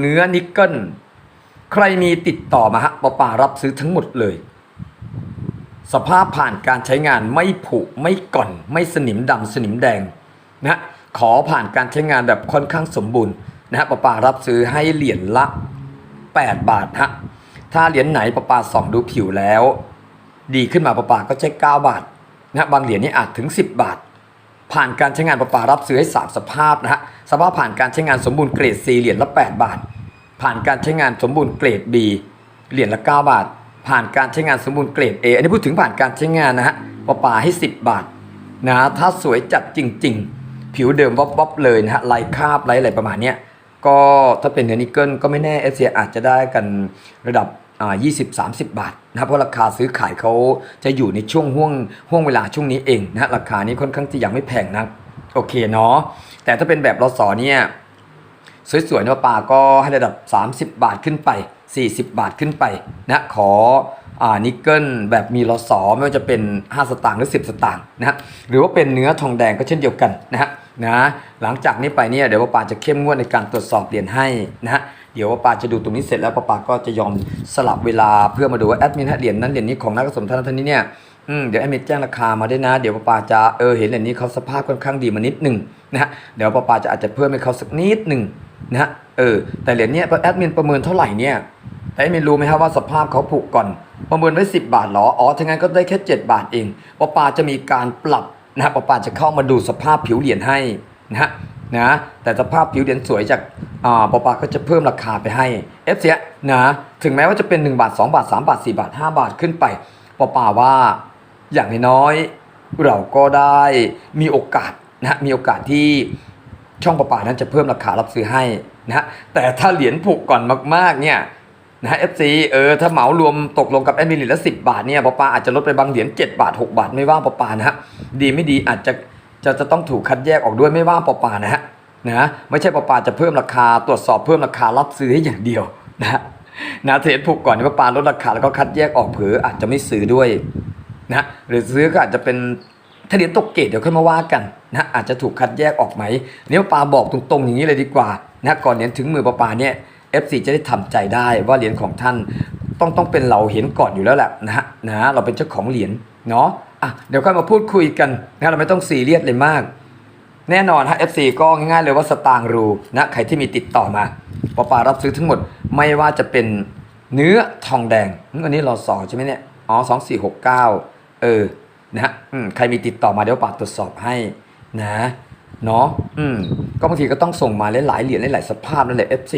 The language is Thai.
เนื้อนิกเกิลใครมีติดต่อมาฮะปอป่ารับซื้อทั้งหมดเลย สภาพผ่านการใช้งานไม่ผุไม่ก่อน ไม่สนิมดำสนิมแดงนะขอผ่านการใช้งานแบบค่อนข้างสมบูรณ์นะฮะปอป่ารับซื้อให้เหรียญละ 8 บาทฮะถ้าเหรียญไหนปอป่าส่องดูผิวแล้ว ดีขึ้นมาปอป่าก็ใช้9บาทนะฮะบางเหรียญนี่อาจถึง 10 บาท ผ่านการใช้งานประปารับซื้อให้สามสภาพนะฮะสภาพผ่านการใช้งานสมบูรณ์เกรด C เหรียญละ 8 บาท ผ่านการใช้งานสมบูรณ์เกรด B เหรียญละ 9 บาท ผ่านการใช้งานสมบูรณ์เกรด A อันนี้พูดถึงผ่านการใช้งานนะฮะประปาให้ 10 บาทนะถ้าสวยจัดจริง ๆ ผิวเดิมวอบๆเลยนะฮะลายคราบลายอะไรประมาณเนี้ยก็ถ้าเป็นเนื้อนิกเกิลก็ไม่แน่เอเชียอาจจะได้กันระดับ อ่า20-30บาทนะครับเพราะราคาซื้อขายเขาจะอยู่ในช่วงห่วงห่วงเวลาช่วงนี้เองนะราคานี้ค่อนข้างที่ยังไม่แพงนะโอเคเนาะแต่ถ้าเป็นแบบรอสอเนี่ยสวยๆเนื้อปลาก็ให้ระดับ 30 บาทขึ้นไป 40 บาทขึ้นไปนะขออ่านิกเกิลแบบมีรสอไม่ว่าจะเป็น 5 สตางค์หรือ 10 สตางค์นะฮะหรือว่าเป็นเนื้อทองแดงก็เช่นเดียวกันนะฮะนะหลังจากนี้ไปเนี่ยเดี๋ยวว่าปาจะเข้มงวดในการตรวจสอบเหรียญให้นะฮะ เดี๋ยวปาจะดูตรงนี้เสร็จแล้วปาปาก็จะยอมสลับเวลาเพื่อมาดูว่าแอดมินฮะเหรียญนั้นเหรียญนี้ของนักสมทานท่านนี้เนี่ยอืมเดี๋ยวแอดมินแจ้งราคามาได้นะ เดี๋ยวปาปาจะเออเห็นเหรียญนี้เขาสภาพค่อนข้างดีมานิดหนึ่งนะฮะเดี๋ยวปาปาจะอาจจะเพิ่มให้เขาสักนิดหนึ่งนะฮะเออแต่เหรียญเนี้ยแอดมินประเมินเท่าไหร่เนี่ยแต่แอดมินรู้ไหมครับว่าสภาพเขาผุก่อนประเมินไว้ 10 บาทหรออ๋อถ้างั้นก็ได้แค่ 7 บาทเองปาปาจะมีการปรับนะฮะปาปาจะเข้ามาดูสภาพผิวเหรียญให้นะฮะ นะแต่สภาพผิวเหรียญสวยจากปอปาก็จะเพิ่มราคาไปให้เอฟเสียนะถึงแม้ว่าจะเป็น 1 บาท 2 บาท 3 บาท 4 บาท 5 บาทขึ้นไปปอปาว่าอย่างน้อยเราก็ได้มีโอกาสนะมีโอกาสที่ช่องปอปานั้นจะเพิ่มราคารับซื้อให้นะแต่ถ้าเหรียญผูกก่อนมากๆเนี่ยนะเอฟซีเออถ้าเหมารวมตกลงกับแอดมินเหรียญละสิบาทเนี่ยปอปาอาจจะลดไปบางเหรียญ7บาท 6 บาทไม่ว่าปอปานะฮะดีไม่ดีอาจจะ จะจะต้องถูกคัดแยกออกด้วยไม่ว่าปอปานะฮะนะไม่ใช่ปอปาจะเพิ่มราคาตรวจสอบเพิ่มราคารับซื้อให้อย่างเดียวนะนะเทรดผูกก่อนที่ปอปาลดราคาแล้วก็คัดแยกออกเผืออาจจะไม่ซื้อด้วยนะหรือซื้อก็อาจจะเป็นถ้าเหรียญตกเกรดเดี๋ยวค่อยมาว่ากันนะอาจจะถูกคัดแยกออกไหมเนี่ยปปาบอกตรงๆอย่างนี้เลยดีกว่านะก่อนเหรียญถึงมือปอปาเนี่ย FC จะได้ทำใจได้ว่าเหรียญของท่านต้องต้องเป็นเราเห็นก่อนอยู่แล้วแหละนะฮะนะเราเป็นเจ้าของเหรียญเนาะ อะเดี๋ยวค่อยมาพูดคุยกันนะเราไม่ต้องซีเรียสเลยมาก แน่นอนฮะ FC ก็ง่ายๆเลยว่าสตางรูนะใครที่มีติดต่อมาปอปารับซื้อทั้งหมดไม่ว่าจะเป็นเนื้อทองแดงอันนี้รอสอใช่ไหมเนี่ยอ๋อสองสี่หกเก้าเออนะฮะใครมีติดต่อมาเดี๋ยวปาตรวจสอบให้นะเนาะอืมก็บางทีก็ต้องส่งมาหลายๆเหรียญหลายๆสภาพนั่นแหละ FC